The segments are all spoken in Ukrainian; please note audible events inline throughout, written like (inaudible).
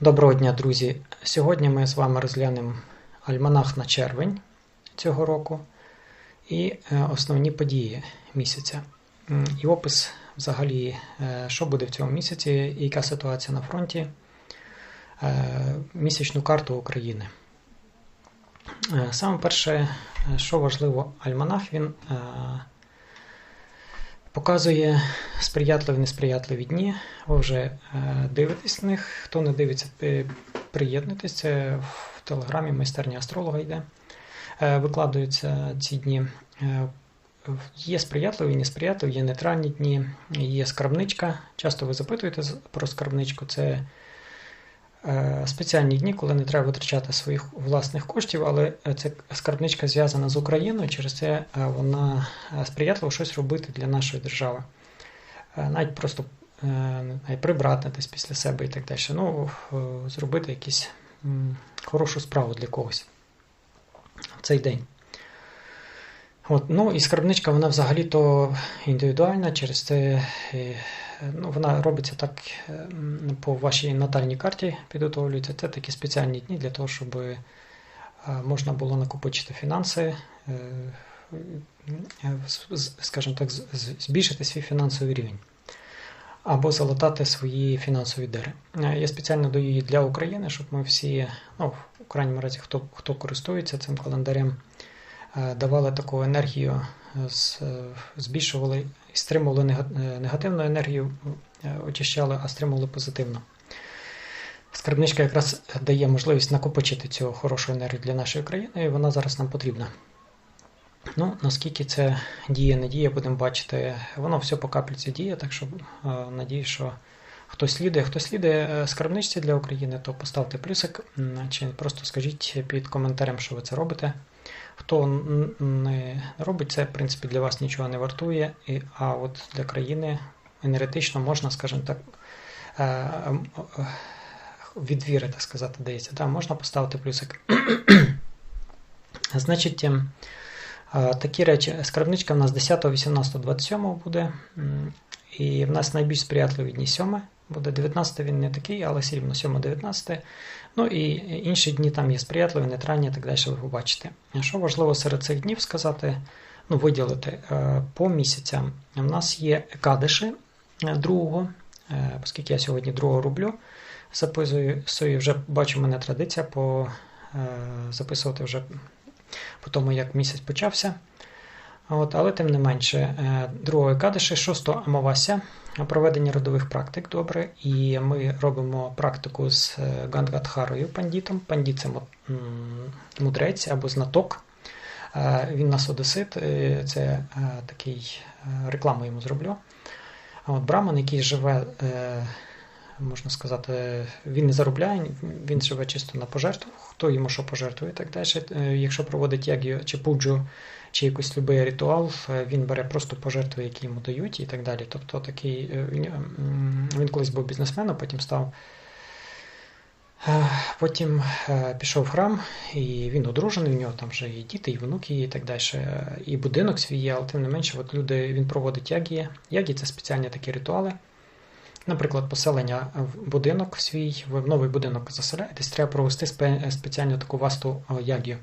Доброго дня, друзі! Сьогодні ми з вами розглянемо альманах на червень цього року і е, основні події місяця. І опис взагалі, е, що буде в цьому місяці, і яка ситуація на фронті, е, місячну карту України. Саме перше, що важливо, альманах він показує сприятливі несприятливі дні. Ви вже е, дивитесь на них. Хто не дивиться, пи- приєднуйтесь. В телеграмі майстерня астролога йде. Е, Викладаються ці дні. Е, Є сприятливі, несприятливі, є нейтральні дні, є скарбничка. Часто ви запитуєте про скарбничку. Це е, спеціальні дні, коли не треба витрачати своїх власних коштів, але е, ця скарбничка зв'язана з Україною, через це е, вона е, сприятливо щось робити для нашої держави. Е, Навіть просто е, навіть прибрати десь після себе і так далі. Ну, е, зробити якусь хорошу справу для когось в цей день. От, ну і скарбничка, вона взагалі-то індивідуальна, через це е, ну, вона робиться так по вашій натальній карті, підготовлюється. Це такі спеціальні дні для того, щоб е, можна було накопичити фінанси, е, скажімо так, збільшити свій фінансовий рівень. Або залатати свої фінансові дири. Е, Я спеціально даю її для України, щоб ми всі, ну, в крайньому разі, хто, хто користується цим календарем, давали таку енергію, е, е, збільшували і стримували е, негативну енергію, е, очищали, а стримували позитивну. Скарбничка якраз дає можливість накопичити цю хорошу енергію для нашої країни, і вона зараз нам потрібна. Ну, наскільки це діє, не діє, будемо бачити. Воно все по капліці діє, так що е, надію, що хтось слідує. Хто слідує е, скарбничці для України, то поставте плюсик, чи просто скажіть під коментарем, що ви це робите. Хто не робить це, в принципі, для вас нічого не вартує, а от для країни енергетично можна, скажімо так, е, е, від так сказати, дається. Да, можна поставити плюсик. (clears throat) Значить, ем, Такі речі. Скарбничка в нас 10, 18, 27 буде. І в нас найбільш сприятливі дні 7 буде. 19 він не такий, але все рівно 7, 19. Ну і інші дні там є сприятливі, нейтральні так далі, ви побачите. Що важливо серед цих днів сказати, ну, виділити е, по місяцям. У нас є кадиші е, другого, е, оскільки я сьогодні другого роблю. Записую, вже бачу, мене традиція по, записувати вже по тому, як місяць почався. От, але тим не менше, е, другої кадиші, 6 Амавася, проведення родових практик добре. І ми робимо практику з е, Гангадхарою пандітом. Пандіт це мудрець або знаток. Е, Він нас одесит, е, це е, такий е, рекламу йому зроблю. А от Браман, який живе, е, можна сказати, він не заробляє, він живе чисто на пожертву, хто йому що пожертвує і так далі. Е, Якщо проводить ягію чи пуджу, чи якийсь любий ритуал, е, він бере просто пожертви, які йому дають, і так далі. Тобто такий е, він, він колись був бізнесменом, потім став. Потім пішов в храм, і він одружений, у нього там вже і діти, і внуки, і так далі, і будинок свій є, але тим не менше, от люди, він проводить ягії. Ягії це спеціальні такі ритуали. Наприклад, поселення в будинок свій, в новий будинок заселяєтесь, треба провести спе- спеціальну таку васту ягію.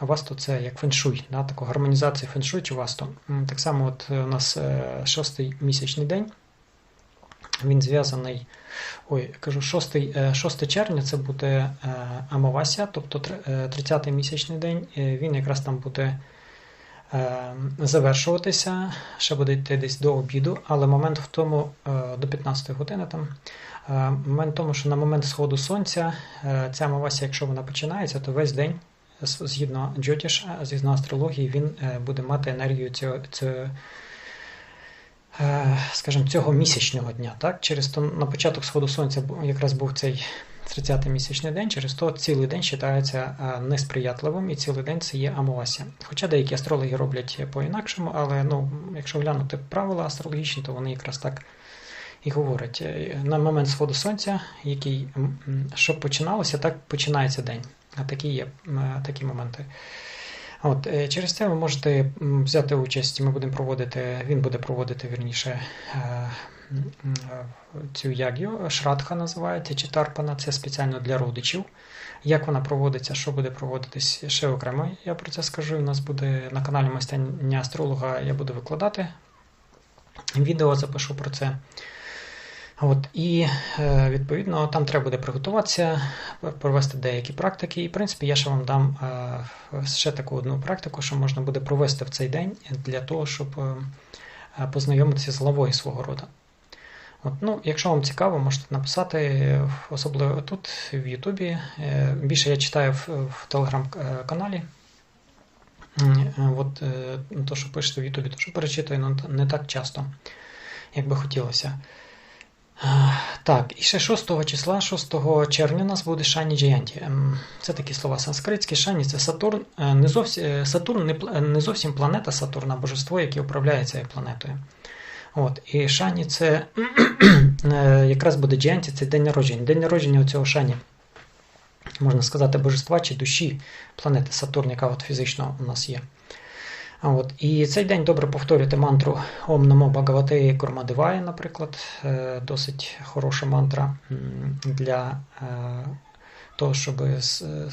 Васту це як феншуй, да, таку гармонізацію феншуй чи васту. Так само, от е, у нас е, шостий місячний день. Він зв'язаний. Ой, кажу, 6, 6 червня це буде е, Амавася, тобто е, 30-й місячний день. Е, Він якраз там буде е, завершуватися, ще буде йти десь до обіду, але момент в тому, е, до 15 години там. е, Момент в тому, що на момент сходу сонця е, ця мавася, якщо вона починається, то весь день, згідно Джотіша, згідно астрології, він е, буде мати енергію цього, цього е, скажімо, цього місячного дня. Так? Через то на початок сходу сонця якраз був цей 30-й місячний день, через то цілий день вважається е, несприятливим, і цілий день це є амовася. Хоча деякі астрологи роблять по-інакшому, але ну, якщо глянути правила астрологічні, то вони якраз так і говорять. Е, На момент сходу сонця, який, м, м, що починалося, так починається день. А такі є такі моменти. От, е, через це ви можете взяти участь, ми будемо проводити, він буде проводити вірніше е, цю яг'ю, шрадха називається чи тарпана, це спеціально для родичів. Як вона проводиться, що буде проводитись ще окремо, я про це скажу. У нас буде на каналі Майстання Астролога, я буду викладати відео, запишу про це. От, І е, відповідно там треба буде приготуватися, провести деякі практики. І, в принципі, я ще вам дам е, ще таку одну практику, що можна буде провести в цей день для того, щоб е, познайомитися з главою свого роду. От, ну, Якщо вам цікаво, можете написати, особливо тут, в Ютубі. Більше я читаю в, в телеграм-каналі. От, То, що пишете в Ютубі, то що перечитую, але не так часто, як би хотілося. Так, і ще 6 числа, 6 червня у нас буде Шані Джаянті. Ем, це такі слова санскритські. Шані це Сатурн. Е, не зовсім, е, Сатурн не, не зовсім планета Сатурна, божество, яке управляє цією планетою. От, І Шані це (clears throat) е, якраз буде Джаянті, це день народження. День народження цього Шані, можна сказати, божества чи душі планети Сатурн, яка от фізично у нас є. От. І цей день добре повторювати мантру Ом Намо Бхагавате Курмадиває, наприклад, е, досить хороша мантра для е, того, щоб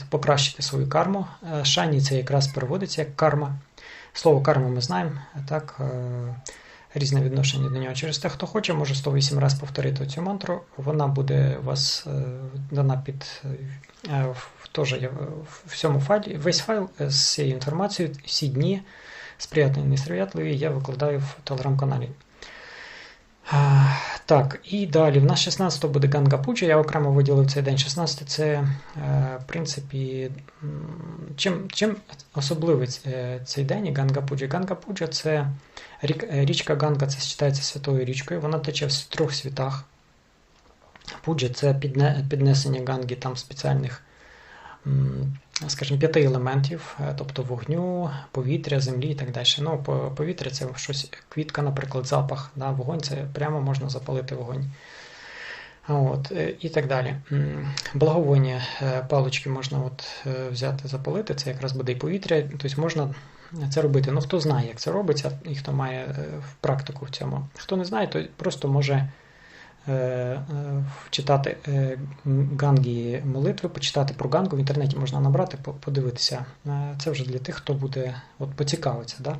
покращити свою карму. Е, Шані це якраз переводиться як карма. Слово карма ми знаємо, так, різне відношення до нього. Через те, хто хоче, може 108 разів повторити цю мантру. Вона буде у вас дана під теж в всьому файлі, весь файл з цією інформацією, всі дні сприятливі, несприятливі, я викладаю в телеграм-каналі. Так, і далі. В нас 16 буде Ганга Пуджа, я окремо виділив цей день 16 це, е, в принципі, чим чим особливий е, цей день Ганга Пуджа? Ганга Пуджа це рік, е, річка Ганга, це вважається святою річкою, вона тече в трьох світах. Пуджа це піднесення Ганги там спеціальних скажімо, п'яти елементів, е, тобто вогню, повітря, землі і так далі. Ну, Повітря це щось, квітка, наприклад, запах, да, вогонь це прямо можна запалити вогонь. От, е, І так далі. Благовоння е, палички можна от взяти, запалити, це якраз буде і повітря, тобто можна це робити. Ну, Хто знає, як це робиться, і хто має практику в цьому. Хто не знає, то просто може читати е, гангі молитви, почитати про гангу в інтернеті можна набрати, подивитися. Це вже для тих, хто буде от, поцікавиться. Да?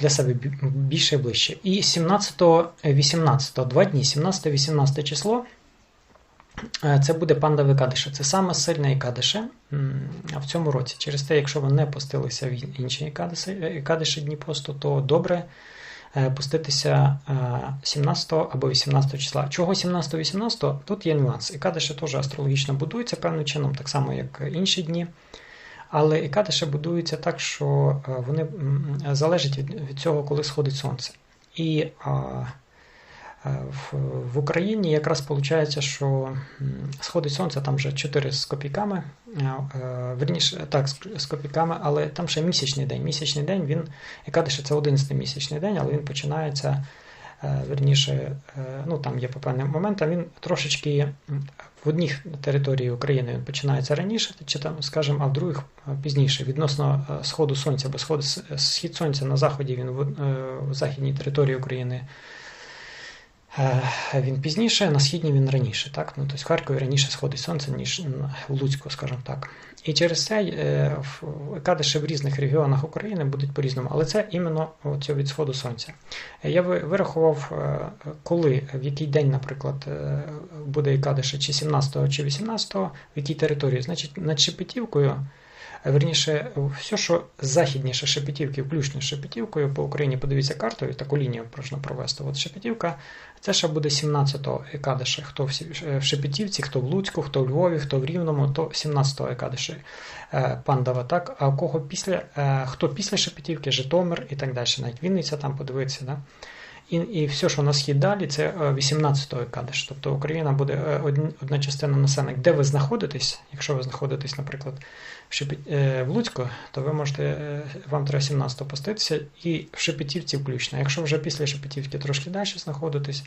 Для себе більше і ближче. І 17-18, два дні, 17-18 число. Це буде панда Кадиша. Це саме сильне Ікадише в цьому році. Через те, якщо ви не постилися в інші Ікадиші дні посту, то добре Е, пуститися 17 е, або 18 числа. Чого 17-18? Тут є нюанс. Ікадиша теж астрологічно будується певним чином, так само, як інші дні. Але ікадиша будується так, що е, вони залежать від цього, коли сходить сонце. І Е, в, в Україні якраз виходить, що сходить сонце там вже 4 з копійками, е, е, верніше, так, з копійками, але там ще місячний день. Місячний день він, яка деше це 11 місячний день, але він починається верніше, ну там є по певним моментам, він трошечки в одніх території України він починається раніше, чи там, скажімо, а в других пізніше. Відносно сходу сонця, бо схід сонця на заході він в західній території України. Е, він пізніше, на східній він раніше. Так? Ну, тобто В Харкові раніше сходить сонце, ніж в Луцьку, скажімо так. І через це е, кадиші в різних регіонах України будуть по-різному, але це іменно цього від сходу сонця. Я вирахував, е, коли, в який день, наприклад, буде кадиша, чи 17-го, чи 18-го, в якій території. Значить, над Шепетівкою Верніше, все, що західніше Шепетівки, включно з Шепетівкою, по Україні подивіться карту, і таку лінію можна провести. От Шепетівка, це ще буде 17-го Екадиша. Хто в Шепетівці, хто в Луцьку, хто в Львові, хто в Рівному, то 17-го Екадиші е, Пандава. так? А кого після, е, хто після Шепетівки, Житомир і так далі. Навіть Вінниця там подивитися. Да? І і все, що на схід далі, це 18-ї е, кадиш. Тобто Україна буде одна частина населення. Де ви знаходитесь, якщо ви знаходитесь, наприклад, Е, в Луцьку, то ви можете, е, вам треба 17 поститися і в Шепетівці включно. Якщо вже після Шепетівки трошки далі знаходитись,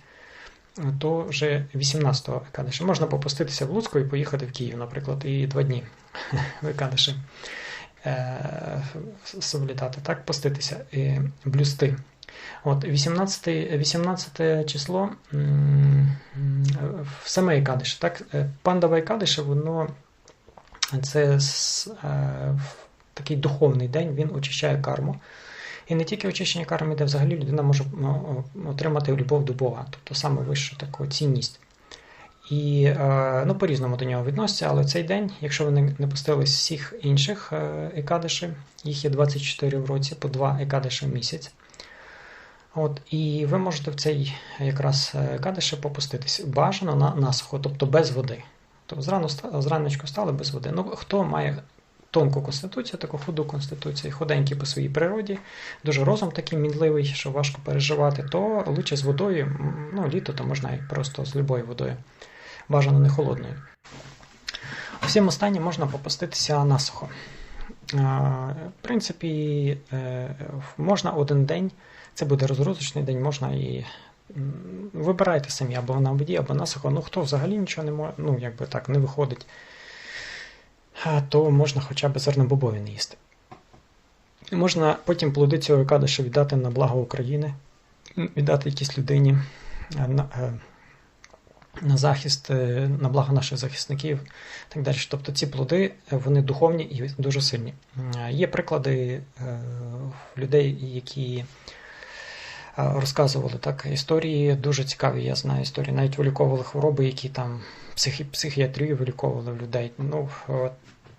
то вже 18-го Екадиші. Можна попуститися в Луцьку і поїхати в Київ, наприклад, і два дні (laughs) в Екадиші е, так, поститися блюсти. От 18 18 число в саме Ікадиш. Так, е, Пандава Ікадиша, воно це такий духовний день, він очищає карму. І не тільки очищення карми, де взагалі людина може ну, отримати любов до Бога, тобто саме вищу таку цінність. І е, ну, по-різному до нього відносяться, але цей день, якщо ви не пустили з всіх інших е, екадишів, їх є 24 в році, по 2 екадиші в місяць. От, І ви можете в цей якраз екадиші попуститись. Бажано на насухо, тобто без води. Тобто зрану, зраночку стали без води. Ну, Хто має тонку конституцію, таку худу конституцію, худенький по своїй природі, дуже розум такий мінливий, що важко переживати, то лучше з водою, ну, літо то можна і просто з любою водою бажано не холодною. Всім останнім можна попуститися насухо. В принципі, е, можна один день, це буде розгрузочний день, можна і вибирайте самі або на воді, або насухо. Ну хто взагалі нічого не може, ну якби так не виходить, то можна хоча б зернобобові не їсти. Можна потім плоди цього кадиша віддати на благо України, віддати якійсь людині. Е, на захист, е, на благо наших захисників і так далі. Тобто ці плоди вони духовні і дуже сильні. Є приклади е, людей, які розказували так історії, дуже цікаві. Я знаю історії. Навіть виліковували хвороби, які там психі, психіатрію виліковували в людей. Ну,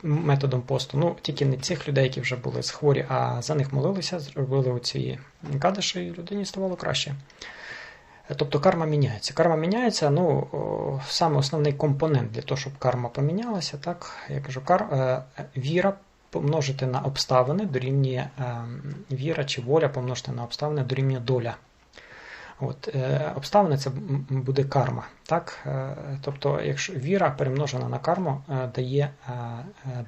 Методом посту. Ну, тільки не цих людей, які вже були хворі, а за них молилися, зробили оці кадиші, і людині ставало краще. Тобто карма міняється. Карма міняється, ну, саме основний компонент для того, щоб карма помінялася, так, я кажу, кар, е, віра помножити на обставини дорівнює е, віра чи воля помножити на обставини дорівнює доля. От, е, Обставини це буде карма. Так? Тобто, якщо віра перемножена на карму, дає,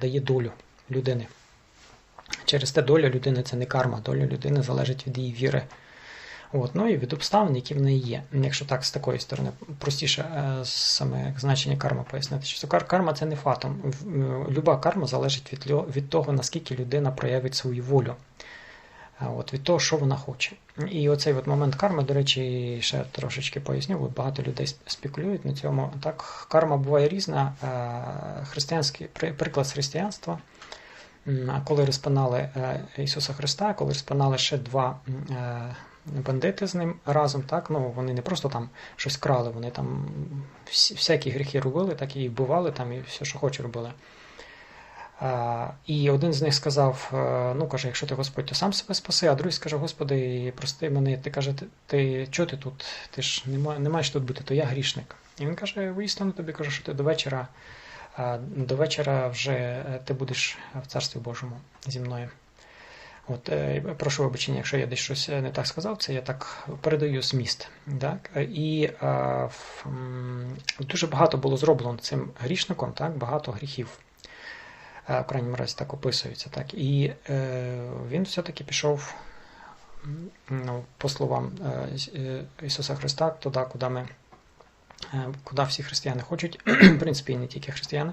дає долю людини. Через те доля людини це не карма, доля людини залежить від її віри. От, Ну і від обставин, які в неї є. Якщо так з такої сторони простіше е, саме значення карми пояснити, що карма це не фатом. Е, люба карма залежить від від того, наскільки людина проявить свою волю. От, Від того, що вона хоче. І оцей от момент карми, до речі, ще трошечки поясню, бо багато людей спекулюють на цьому. Так, Карма буває різна. Е, християнський приклад християнства. Коли розпинали Ісуса Христа, коли розпинали ще два бандити з ним разом, так, ну вони не просто там щось крали, вони там всякі гріхи робили, так і вбивали там, і все, що хоче, робили. А, І один з них сказав: «Е, ну каже, якщо ти Господь, то сам себе спаси, а другий скаже, Господи, прости мене, ти каже, ти, чого ти тут? Ти ж не, не маєш тут бути, то я грішник. І він каже: воістину тобі кажу, що ти до вечора, до вечора вже е, ти будеш в Царстві Божому зі мною. От, е, Прошу вибачення, якщо я десь щось е, не так сказав, це я так передаю зміст. Так? І а, дуже багато було зроблено цим грішником, так? багато гріхів. В крайньому разі так описується. Так? І е, він все-таки пішов, ну, по словам е, Ісуса Христа, туди, куди ми, куди всі християни хочуть, (clears throat) в принципі, і не тільки християни.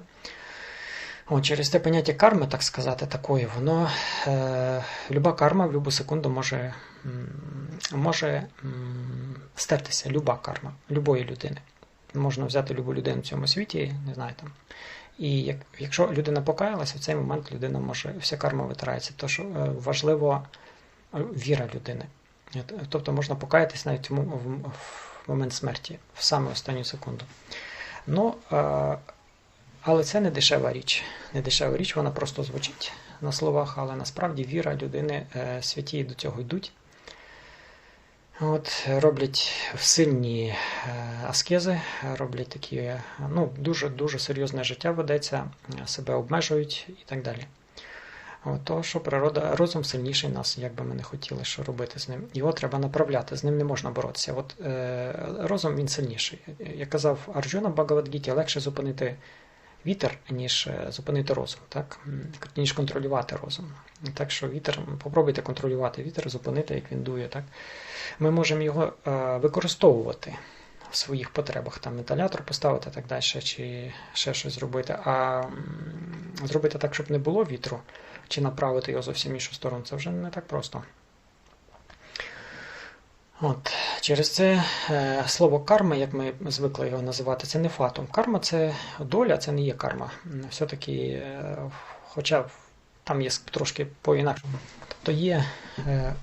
От, Через те поняття карми, так сказати, такої, воно е, люба карма в будь-яку секунду може може стертися, люба карма, любої людини. Можна взяти любу людину в цьому світі, не знаю там. І як, якщо людина покаялася, в цей момент людина може, вся карма витирається. То що е, важливо е, віра людини. Тобто можна покаятись навіть в момент смерті, в саме останню секунду. Ну, е, але це не дешева річ. Не дешева річ, вона просто звучить на словах, але насправді віра людини, е, святі до цього йдуть. От, Роблять сильні е, аскези, роблять такі, ну, дуже-дуже серйозне життя ведеться, себе обмежують і так далі. От, то, що природа, розум сильніший нас, як би ми не хотіли, що робити з ним. Його треба направляти, з ним не можна боротися. От е, Розум він сильніший. Як казав Арджуна Багавадгіті, легше зупинити вітер, ніж е, зупинити розум, так? ніж контролювати розум. Так що вітер, попробуйте контролювати вітер, зупинити, як він дує. Так? Ми можемо його е, використовувати в своїх потребах, там металятор поставити так далі, чи ще щось зробити. А зробити так, щоб не було вітру, чи направити його зовсім іншу сторону, це вже не так просто. От, Через це е, слово карма, як ми звикли його називати, це не фатум. Карма це доля, це не є карма. Все-таки, е, хоча там є трошки по-інакшому. Тобто є е,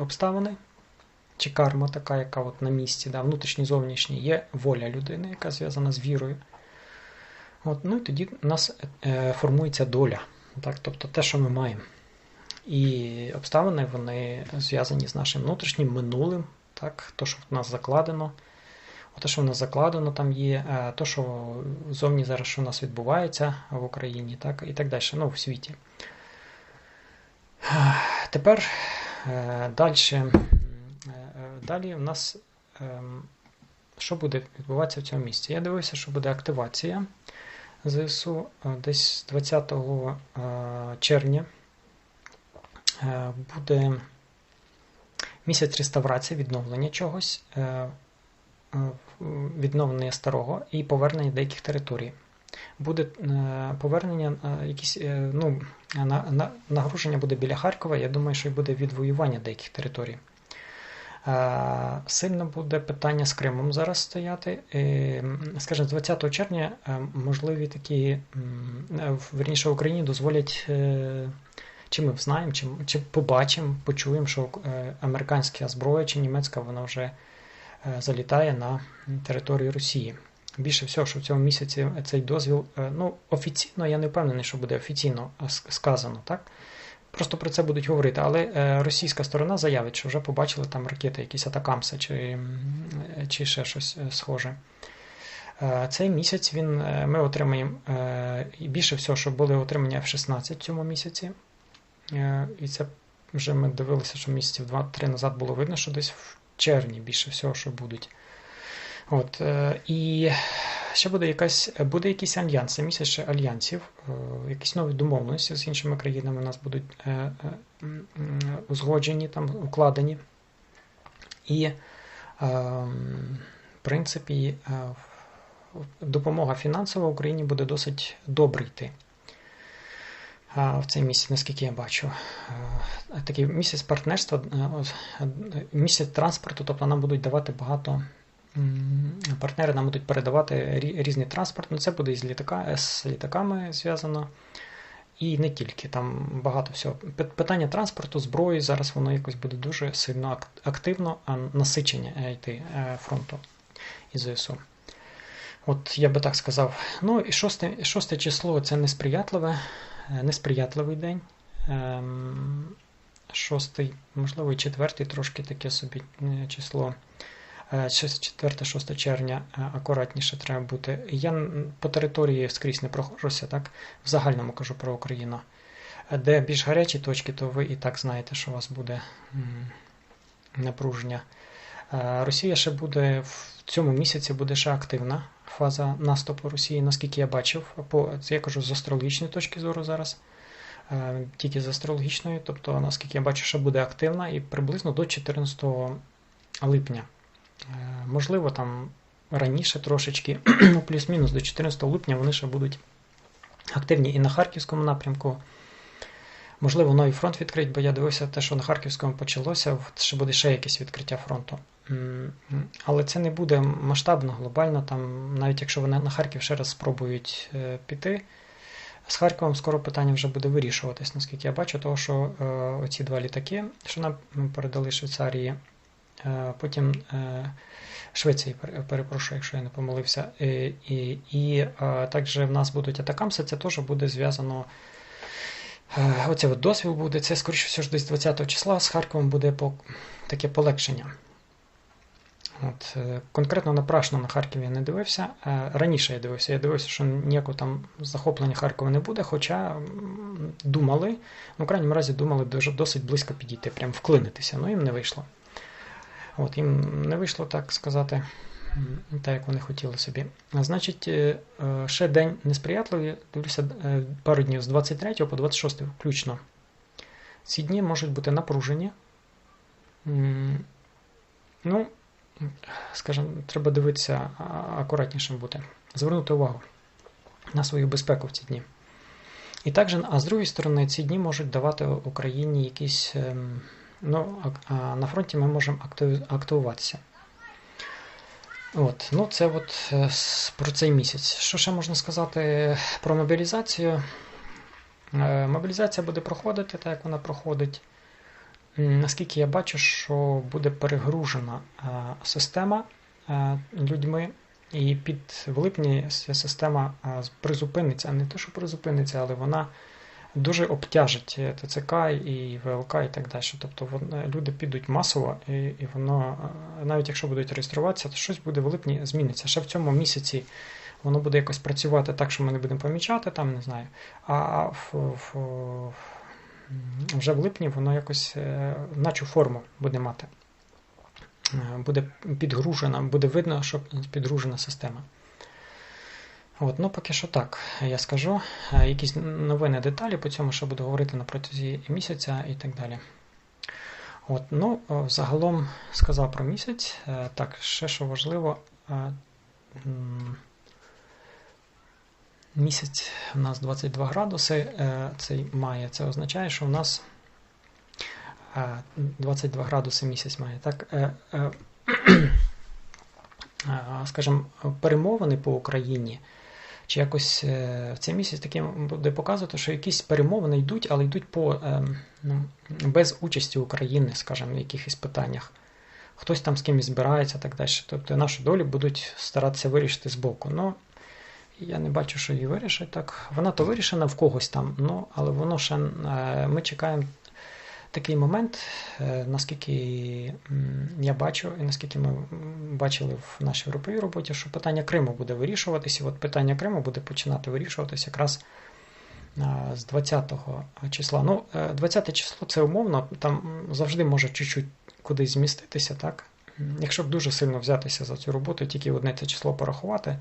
обставини, чи карма така, яка от на місці, да, внутрішні, зовнішні, є воля людини, яка зв'язана з вірою. От, Ну і тоді у нас формується доля. Так? Тобто те, що ми маємо. І обставини вони зв'язані з нашим внутрішнім минулим, так, то, що в нас закладено. Те, що в нас закладено, там є, те, що зовні зараз що у нас відбувається в Україні, так, і так далі, ну, в світі. Тепер е, далі, е, далі у нас ем, що буде відбуватися в цьому місці? Я дивився, що буде активація ЗСУ е, десь 20 червня. Е, буде місяць реставрації, відновлення чогось, е, е, відновлення старого і повернення деяких територій. Буде повернення, якісь, ну, нагруження буде біля Харкова. Я думаю, що й буде відвоювання деяких територій. Сильно буде питання з Кримом зараз стояти. Скажімо, 20 червня можливі такі, верніше в Україні дозволять чи ми знаємо, чи чи побачимо, почуємо, що е, американська зброя чи німецька вона вже е, залітає на територію Росії. Більше всього, що в цьому місяці цей дозвіл, е, ну, офіційно, я не впевнений, що буде офіційно сказано, так? Просто про це будуть говорити, але російська сторона заявить, що вже побачили там ракети, якісь атакамси чи чи ще щось схоже. Цей місяць він, ми отримаємо більше всього, що були отримання F-16 в цьому місяці. Е, і це вже ми дивилися, що місяців 2-3 назад було видно, що десь в червні більше всього, що будуть. От, е, І ще буде якась, буде якийсь альянс, це місяць альянсів, е, якісь нові домовленості з іншими країнами у нас будуть узгоджені, там, укладені. І, в принципі, допомога фінансова Україні буде досить добре йти в цей місяць, наскільки я бачу. Такий місяць партнерства, е, місяць транспорту, тобто нам будуть давати багато. Партнери нам будуть передавати різний транспорт. Ну, Це буде із літака, з літаками зв'язано. І не тільки. Там багато всього. Питання транспорту, зброї, зараз воно якось буде дуже сильно активно, а насичення е, йти е, фронту і ЗСУ. От я би так сказав. Ну і шосте, шосте число це несприятливе. Е, несприятливий день. Ем, шостий, можливо, і четвертий трошки таке собі е, число. 4-6 е, червня акуратніше треба бути. Я по території скрізь не проходжуся, так? в загальному кажу про Україну. Де більш гарячі точки, то ви і так знаєте, що у вас буде напруження. Росія ще буде в цьому місяці буде ще активна фаза наступу Росії, наскільки я бачив, по це я кажу з астрологічної точки зору зараз, е, тільки з астрологічної, тобто, наскільки я бачу, що буде активна і приблизно до 14 липня. Е, можливо, там раніше трошечки, (clears throat) ну, плюс-мінус до 14 липня вони ще будуть активні і на Харківському напрямку. Можливо, новий фронт відкрить, бо я дивився те, що на Харківському почалося, ще буде ще якесь відкриття фронту. Але це не буде масштабно, глобально. Там, Навіть якщо вони на Харків ще раз спробують е, піти, з Харковом скоро питання вже буде вирішуватись, наскільки я бачу, того, що е, оці два літаки, що нам передали Швейцарії, е, потім е, Швеції, перепрошую, якщо я не помилився. І і, і е, також в нас будуть атакамси, це теж буде зв'язано. Е, оце от дозвіл буде, це, скоріше всього, десь 20 числа з Харковом буде по, таке полегшення. От, е, Конкретно на Прашно на Харкові я не дивився. Е, раніше я дивився, я дивився, що ніякого там захоплення Харкова не буде, хоча думали, ну, в крайньому разі думали досить близько підійти, прям вклинитися, ну їм не вийшло. От, Їм не вийшло, так сказати, так як вони хотіли собі. Значить, е, ще день несприятливий, дивлюся пару днів з 23 по 26 включно. Ці дні можуть бути напружені. Ну, скажімо, треба дивитися акуратнішим бути, звернути увагу на свою безпеку в ці дні. І також, а з другої сторони, ці дні можуть давати Україні якісь ем, Ну, на фронті ми можемо активуватися. От, ну це от е, про цей місяць. Що ще можна сказати про мобілізацію? Е, Мобілізація буде проходити так, як вона проходить. Наскільки я бачу, що буде перегружена е, система людьми, і під в липні система призупиниться, не те, що призупиниться, але вона дуже обтяжить е, ТЦК і ВЛК і так далі. Тобто вон- люди підуть масово, і, і воно, е, навіть якщо будуть реєструватися, то щось буде в липні зміниться. Ще в цьому місяці воно буде якось працювати так, що ми не будемо помічати, там не знаю. А в, в, вже в липні воно якось е, наче форму буде мати. Е, Буде підгружена, буде видно, що підгружена система. От, ну поки що так, я скажу. Е, Якісь новини, деталі по цьому, що буду говорити на протязі місяця і так далі. От, ну, о, загалом сказав про місяць. Е, Так, ще що важливо. е, Місяць у нас 22 градуси, е, цей має. Це означає, що у нас е, 22 градуси місяць має. Так, е, е, (clears throat) е, скажімо, перемовини по Україні. Чи якось е, в цей місяць таким буде показувати, що якісь перемовини йдуть, але йдуть по, е, ну, без участі України, скажімо, в якихось питаннях. Хтось там з кимось збирається так далі. Тобто нашу долю будуть старатися вирішити з боку. Ну, я не бачу, що її вирішать так. Вона то вирішена в когось там, ну, але воно ще е, ми чекаємо такий момент, е, наскільки я бачу, і наскільки ми бачили в нашій груповій роботі, що питання Криму буде вирішуватися. І от питання Криму буде починати вирішуватися якраз з 20 числа. Ну, е, 20 число це умовно, там завжди може чуть-чуть кудись зміститися, так? Якщо б дуже сильно взятися за цю роботу, тільки одне це число порахувати,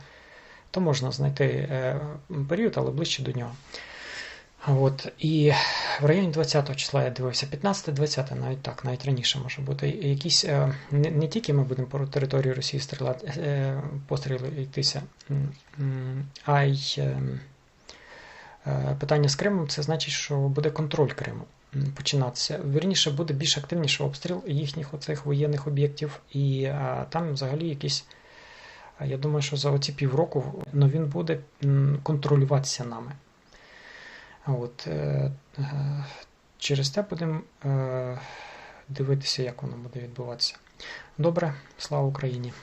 то можна знайти е, період, але ближче до нього. От, і в районі 20 числа я дивився, 15-20, навіть так, навіть раніше може бути. Якісь, е, не, не тільки ми будемо по території Росії стріляти, е, постріли йтися, а й е, питання з Кримом це значить, що буде контроль Криму починатися. Вірніше, буде більш активніше обстріл їхніх оцих воєнних об'єктів, і там взагалі якісь. Я думаю, що за оці півроку ну, він буде контролюватися нами. От, е, е, через те будемо е, дивитися, як воно буде відбуватися. Добре, слава Україні!